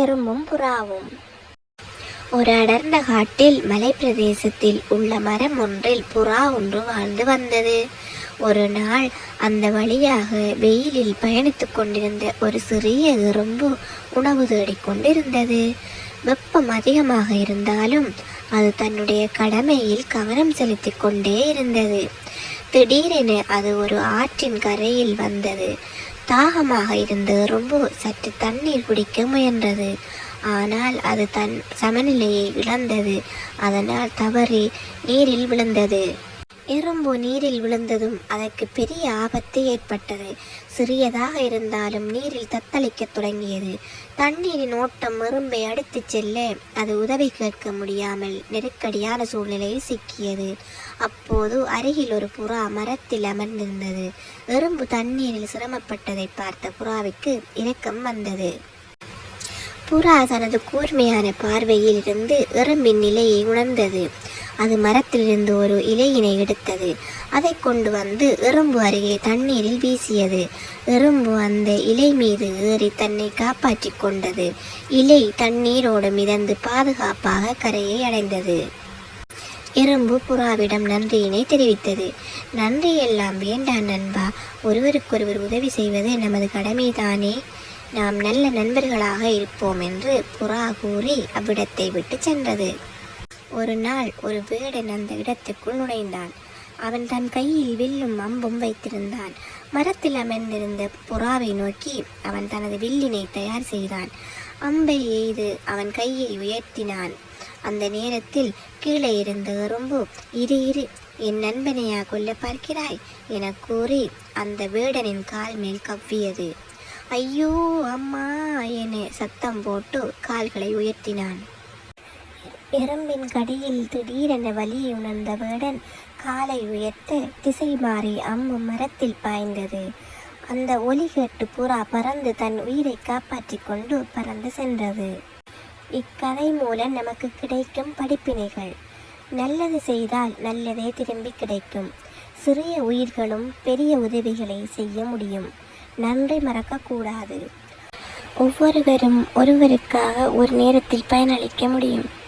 எறும்பும் புறாவும். ஒரு அடர்ந்த காட்டில் மலைப்பிரதேசத்தில் உள்ள மரம் ஒன்றில் புறா ஒன்று வாழ்ந்து வந்தது. ஒரு நாள் அந்த வழியாக வெயிலில் பயணித்துக் கொண்டிருந்த ஒரு சிறிய எறும்பு உணவு தேடிக் கொண்டிருந்தது. வெப்பம் அதிகமாக இருந்தாலும் அது தன்னுடைய கடமையில் கவனம் செலுத்தி கொண்டே இருந்தது. திடீரென அது ஒரு ஆற்றின் கரையில் வந்தது. தாகமாக இருந்து ரொம்ப சற்று தண்ணீர் குடிக்க முயன்றது. ஆனால் அது தன் சமநிலையை இழந்தது. அதனால் தவறி நீரில் விழுந்தது. எறும்பு நீரில் விழுந்ததும் அதற்கு பெரிய ஆபத்து ஏற்பட்டது. சிறியதாக இருந்தாலும் நீரில் தத்தளிக்கத் தொடங்கியது. தண்ணீரின் ஓட்டம் எறும்பை அடித்துச் செல்ல அது உதவி கேட்க முடியாமல் நெருக்கடியான சூழ்நிலையில் சிக்கியது. அப்போது அருகில் ஒரு புறா மரத்தில் அமர்ந்திருந்தது. எறும்பு தண்ணீரில் சிரமப்பட்டதை பார்த்த புறாவிற்கு இரக்கம் வந்தது. புறா தனது கூர்மையான பார்வையில் இருந்து எறும்பின் நிலையை உணர்ந்தது. அது மரத்திலிருந்து ஒரு இலையினை எடுத்தது. அதை கொண்டு வந்து எறும்பு அருகே தண்ணீரில் வீசியது. எறும்பு அந்த இலை மீது ஏறி தன்னை காப்பாற்றி கொண்டது. இலை தண்ணீரோடு மிதந்து பாதுகாப்பாக கரையை அடைந்தது. எறும்பு புறாவிடம் நன்றியினை தெரிவித்தது. நன்றி எல்லாம் வேண்டாம் நண்பா. ஒருவருக்கொருவர் உதவி செய்வது நமது கடமைதானே. நாம் நல்ல நண்பர்களாக இருப்போம் என்று புறா கூறி அவ்விடத்தை விட்டு சென்றது. ஒரு நாள் ஒரு வேடன் அந்த இடத்துக்குள் நுழைந்தான். அவன் தன் கையில் வில்லும் அம்பும் வைத்திருந்தான். மரத்தில் அமர்ந்திருந்த புறாவை நோக்கி அவன் தனது வில்லினை தயார் செய்தான். அம்பை எய்து அவன் கையை உயர்த்தினான். அந்த நேரத்தில் கீழே இருந்த எறும்பு இரு இரு என் நண்பனையா கொல்ல பார்க்கிறாய் என கூறி அந்த வேடனின் கால் மேல் கவ்வியது. ஐயோ அம்மா என சத்தம் போட்டு கால்களை உயர்த்தினான். எறும்பின் கடியில் திடீரென வலியை உணர்ந்த வேடன் காலை உயர்த்த திசை மாறி அம்பு மரத்தில் பாய்ந்தது. அந்த ஒலி கேட்டு புறா பறந்து தன் உயிரை காப்பாற்றி கொண்டு பறந்து சென்றது. இக்கதை மூலம் நமக்கு கிடைக்கும் படிப்பினைகள். நல்லது செய்தால் நல்லதே திரும்பி கிடைக்கும். சிறிய உயிர்களும் பெரிய உதவிகளை செய்ய முடியும். நன்றி மறக்கக்கூடாது. ஒவ்வொருவரும் ஒருவருக்காக ஒரு நேரத்தில் பயனளிக்க முடியும்.